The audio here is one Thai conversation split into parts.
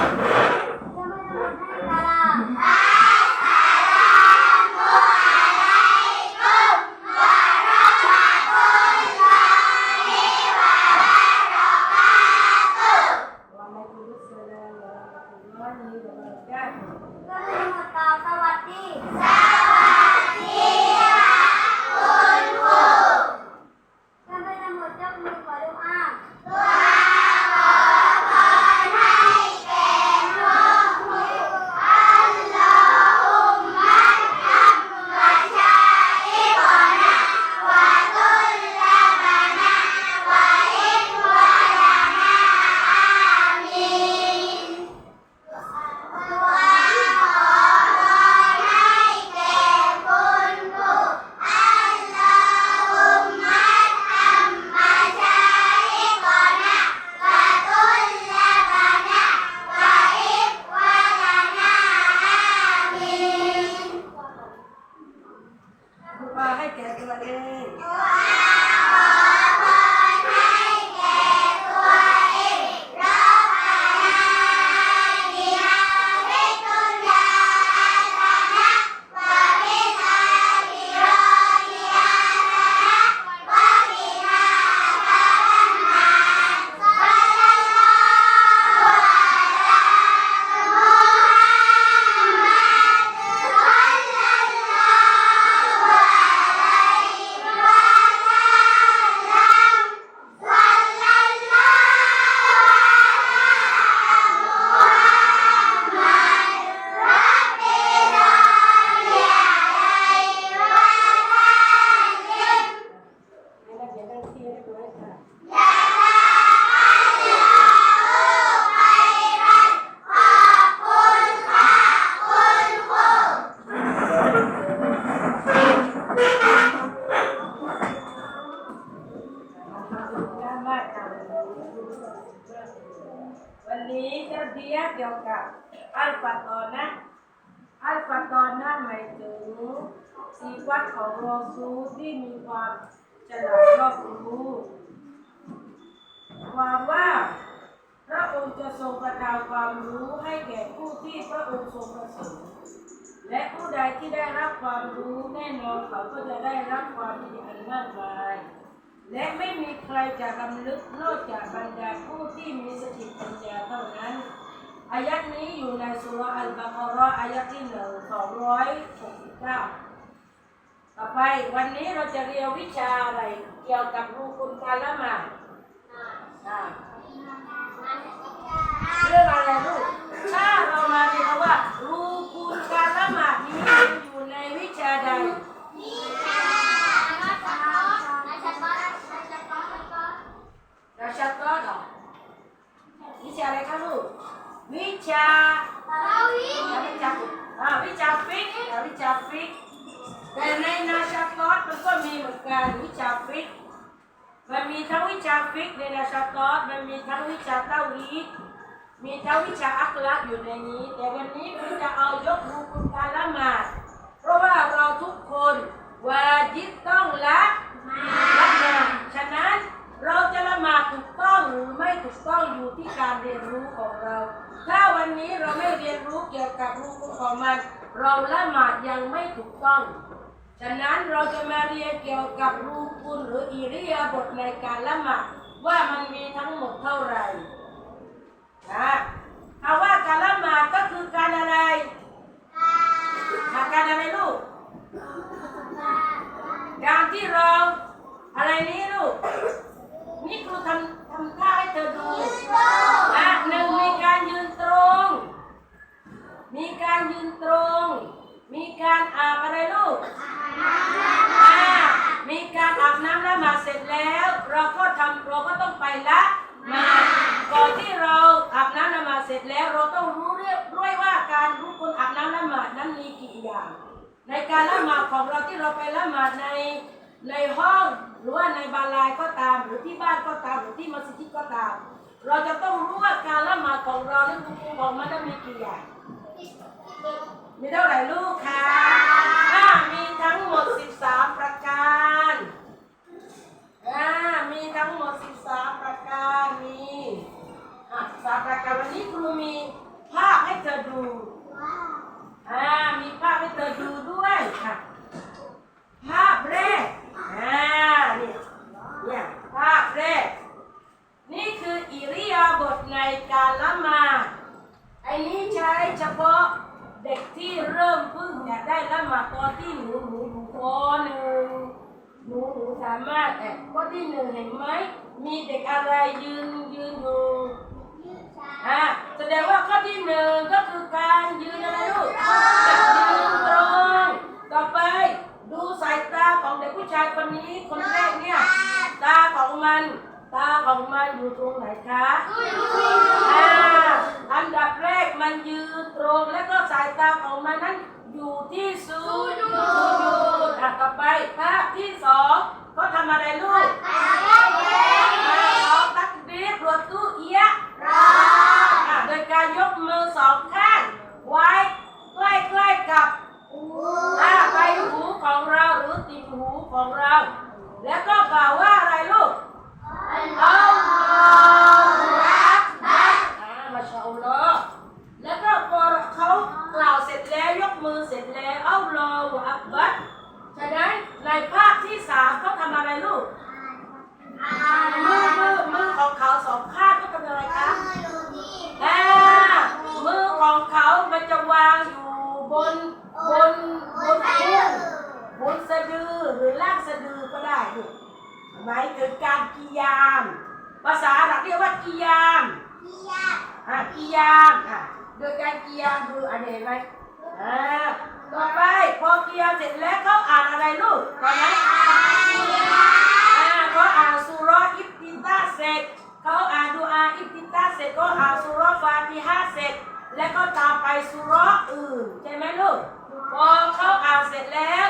ส สีวัดของโรซูที่มีความฉลาดรอบรู้ความว่าพระองค์จะทรงประทานความรู้ให้แก่ผู้ที่พระองค์ทรงประสงค์และผู้ใดที่ได้รับความรู้แน่นอนเขาก็จะได้รับความดีอันมากมายและไม่มีใครจะกำลึกนอกจากบรรดาผู้ที่มีสติปัญญาเท่านั้นอายัดนี้อยู่ในสุรอัลบากรออายัดที่หนึ่งสองร้อยหก สิบเก้าต่อไปวันนี้เราจะเรียนวิชาอะไร เกี่ยวกับรูกุลการละหมาดอ่าเรื่องอะไรลูกถ้าเรามาเรียนว่า รูกุลการละหมาดนี้อยู่ในวิชาใดราชาตอดเหรอวิชาอะไรครับลูกวิชา วิชาอ่าวิชาฟิกอ่าวิชาฟิกแต่ในนาชาตอสมันก็มีเหมือนกันวิชาฟิกมันมีทั้งวิชาฟิกในนาชาตอสมันมีทั้งวิชาเต้าฮีด มีทั้งวิชาอักลักอยู่ในนี้ แต่วันนี้ผมจะเอายกรูกุลการละหมาดเพราะว่าเราทุกคนวาจิบต้องละละหมาดฉะนั้นเราจะละหมาดถูกต้องหรือไม่ถูกต้องอยู่ที่การเรียนรู้ของเรา ถ้าวันนี้เราไม่เรียนรู้เกี่ยวกับรูปของมัน เราละหมาดยังไม่ถูกต้อง ฉะนั้นเราจะมาเรียนเกี่ยวกับรูปุลหรืออิริยาบถในการละหมาดว่ามันมีทั้งหมดเท่าไหร่ นะคำว่าการละหมาดก็คือการอะไรการอะไรลูก การที่เราอะไรนี้ลูก นี่ครูทำทำท่าให้เธอดูอะหนึ่งมีการยืนตรง มีการยืนตรง มีการอาบอะไรลูกอ่ามีการอาบน้ำละหมาดเสร็จแล้ว เราก็ทำเราก็ต้องไปละหมาด ก่อนที่เราอาบน้ำละหมาดเสร็จแล้วเราต้องรู้เรียบด้วยว่าการรู้คนอาบน้ำละหมาดนั้นมีกี่อย่าง ในการละหมาดของเราที่เราไปละหมาดในในห้องหรือว่าในบาลายก็ตาม หรือที่บ้านก็ตามหรือที่มัสยิดก็ตาม เราจะต้องรู้ว่าการละหมาดของเราหรือของมันนั้นมีกี่อย่างมีเท่าไหร่ลูกคะอ่ามีทั้งหมด13ประการอ่ามีทั้งหมด 13 ประการมี อะ13ประการวันนี้ครูมีอดูอ่ามีภาพให้เธอดูด้วยค่ะ ภาพแรกอ่าเนี่ยเนี่ยภาพแรก นี่คืออิริยาบถในการละหมาดไอ้นี้ใช้เฉพาะเด็กที่เริ่มเพิ่งจะได้ละหมาดตอนที่หนูหนูอยู่ปหนึ่งหนูหนูสามารถแอบข้อที่หนึ่งเห็นไหมมีเด็กอะไรยืนยืนอยู่ อ่าแสดงว่าข้อที่หนึ่งก็คือการยืนอะไรลูกยืนตรง ต่อไปดูสายตาของเด็กผู้ชายคนนี้คนแรกเนี่ย ตาของมัน ตาของมันอยู่ตรงไหนคะอ่าอันดับแรกมันยืนตรงแล้วก็สายตาของมันนั้นอยู่ที่สุดอะต่อไปภาพที่สองเขาทำอะไรลูก เขาตักบีรรวตู้เอียะอะโดยการยกมือสองข้างไว้ใกล้ๆกับอะใบหูของเราหรือติ่งหูของเรา แล้ว ก็กล่าวว่าอะไรลูกอัลลอฮฺอักบัรอ่ามาชาอัลลอฮ์แล้วก็พอเขากล่าวเสร็จแล้วยกมือเสร็จแล้วอัลลอฮฺอักบัรฉะนั้นในภาพที่สามเขาทำอะไรลูกมือมือมือของเขาสองข้างก็ทำอะไรคะอ่ามือของเขามันจะวางอยู่บนบนบนพุงบนสะดือหรือล่างสะดือก็ได้ลูก หมายถึงการกิยาม ภาษาอาหรับเรียกว่ากิยามอ่ากิยามอะโดยการกิยามคืออะไรไหมอ่าต่อไปพอกิยามเสร็จแล้วเขาอ่านอะไรลูกก่อนไหมอ่าเขาอ่านสุเราะห์อิบตินตาเสร็จเขาอ่านดูอาอิบตินตาเสร็จก็อ่านสุเราะห์ฟาติฮะห์เสร็จ แล้วก็ตามไปสุเราะห์อื่นใช่ไหมลูกพอเขาอ่านเสร็จแล้ว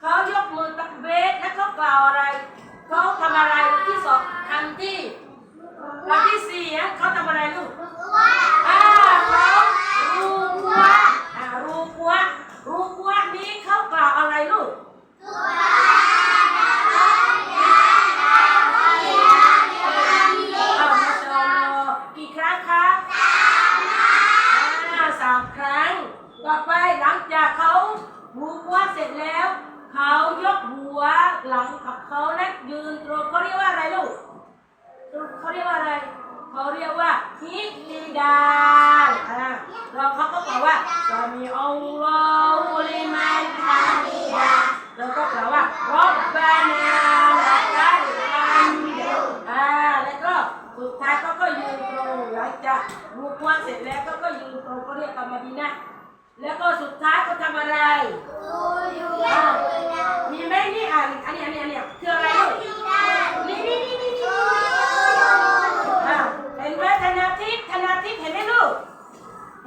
เขายกมือตักเบสแล้วเขากล่าวอะไร เขาทำอะไรที่สองคำที่คำที่สี่อะเขาทำอะไรลูกอ่าเขารูกัวอ่ารูกัวรูกัวนี้เขากล่าวอะไรลูก อ้าวมาชาอัลลอฮ์กี่ครั้งคะอ่าสามครั้ง ต่อไปหลังจากเขาหูกว่าเสร็จแล้ว เขายกหัวหลังกับเขาและยืนตรงเขาเรียกว่าอะไรลูกเขาเรียกว่าอะไร เขาเรียกว่าฮิลิดานอ่าเราเขา ก็บอกว่าซามีอัลลอฮุลิมันฮามิดะแล้วก็แปลว่ารับบานาละกัลฮัมดุอ่าแล้วก็สุดท้ายเขาก็ยืนตรงหลังจากรูปวางเสร็จแล้วเขาก็ยืนตรงเขาเรียกกรรมดีนะแล้วก็สุดท้ายเขาทำอะไรอ่ามีไหมนี่อ่านอันนี้อันนี้อันนี้คืออะไรลูกนี่นี่นี่นี่นี่ อะเห็นไหมธนาทิพย์ธนาทิพย์เห็นไหมลูก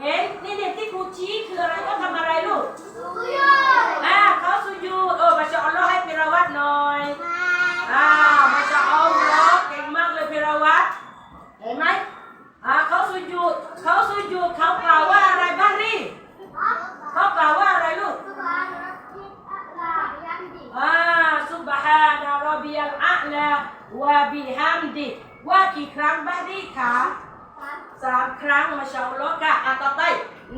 เห็นนี่เนี่ยที่ครูชี้คืออะไรก็ทำอะไรลูก อ่าเขาสุญูดโอ้มาชาอัลลอฮ์ให้พิรวัตหน่อย อ่ามาชาอัลลอฮ์เก่งมากเลยพิรวัตเห็นไหมอ่าเขาสุญูดเขาสุญูดเขากล่าวว่าอะไรบ้างนี่เขากล่าวว่าอะไรลูก อ่าซุบฮานะรบิยัลอาลาวะบิฮัมดิว่ากี่ครั้งบ้างนี่คะสามครั้งมาชาอัลลอฮ์ค่ะอะต่อไป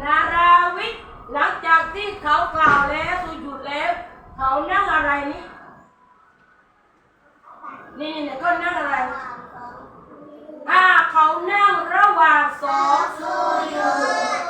นาราวิทหลังจากที่เขากล่าวแล้วสุญูดแล้ว เขานั่งอะไรนี่นี่นี่ เขานั่งอะไรอ่าเขานั่งระหว่างสอง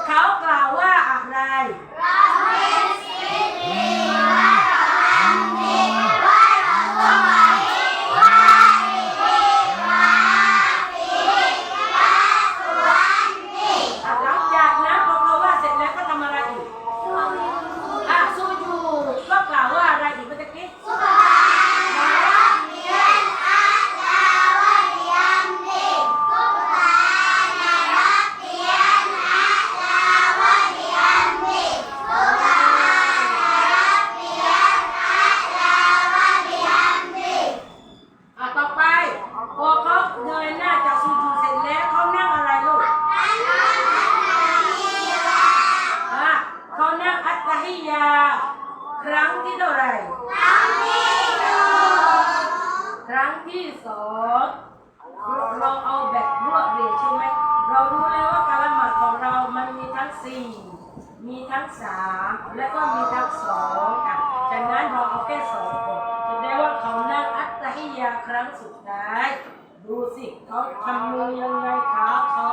สามแล้วก็มีทั้งสองอะฉะนั้นเราเอาแค่สองคนแสดงว่าเขานั่งอัตตฮิยาครั้งสุดท้าย ดูสิเขาทำมือยังไงขาเขา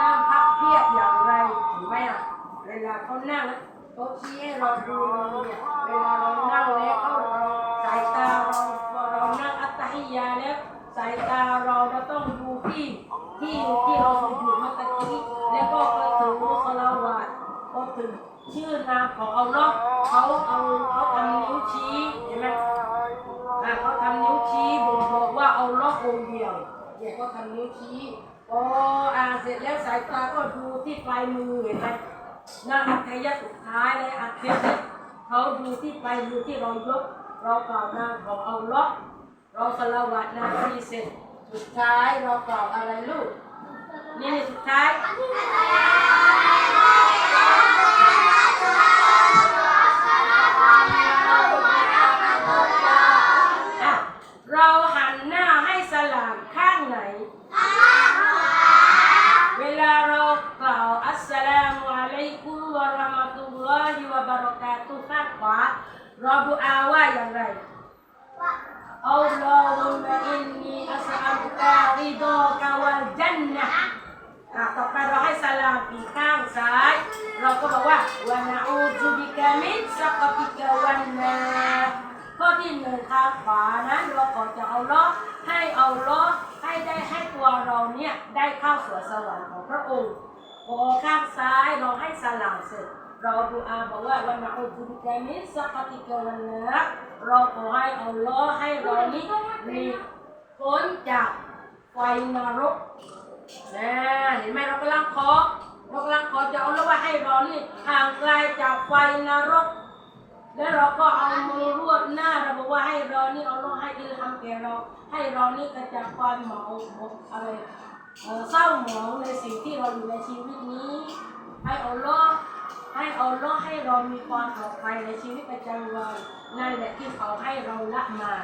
นั่งพับเพียบอย่างไรเห็นไหมอะเวลาเขานั่งเขาชี้ให้เราดูเลยเนี่ยเวลาเรานั่งแล้วเขาสายตาเราพอเรานั่งอัตตฮิยาแล้วสายตาเราเราต้องดูที่ที่ที่เราอยู่ ชื่อามของอัลลอฮ์เขาเอาเขาทำนิ้วชี้เห็นไหมอะเขาทำนิ้วชี้บ่งบอกว่าเอาล็อกองเดียวเนี่ยเขาทำนิ้วชี้พออ่านเสร็จแล้วสายตาก็ดูที่ปลายมือเห็นไหมหน้าอัธยะสุดท้ายเลยอัธยะเขาดูที่ปลายมือที่เรายก เรากล่าวนามของเอาล็อกเราสละวัดนาทีเสร็จสุดท้ายเรากล่าวอะไรลูกนี่สุดท้าย กล่าวอัสสลามุอะลัยกุมวะเราะมะตุลลอฮิวะบะเราะกาตุฮ์ข้างขวาราดูอาว่าอย่างไรอัลลอฮุมะอินนีอัสอัลกะริดอกะวัลจันนะห์อะต่อไปเราให้สลามอีกข้างซ้าย เราก็บอกว่าวะนะอูซุบิกะมินซักติกะวันนาข้อที่หนึ่งข้างขวานั้นเราขอจะเอาล้อให้เอาล้อให้ได้ให้ตัวเราเนี่ยได้เข้าสวนสวรรค์ของพระองค์ พอข้างซ้ายเราให้สลามเสร็จเราดูอาบอกว่าวันนะอูซุบิกะมินซักติกวันนาร์เราขอให้เอาล้อฮ์ให้เรานี้หลีพ้นจากไฟนรกนะเห็นไหมเรากำลังขอเรากำลังขอจะเอาแล้วว่าให้เรานี่ห่างไกลจากไฟนรก แล้วเราก็เอามือรวบหน้าเราบอกว่าให้เรานี่เอาเราให้อิลฮัมแก่เรา ให้เรานี่กระจากความเหมาหมองอะไร เศร้าหมองในสิ่งที่เราอยู่ในชีวิตนี้ ให้อัลลอให้อัลลอให้เรามีความปลอดภัยในชีวิตประจำวันนั่นแหละที่เขาให้เราละมา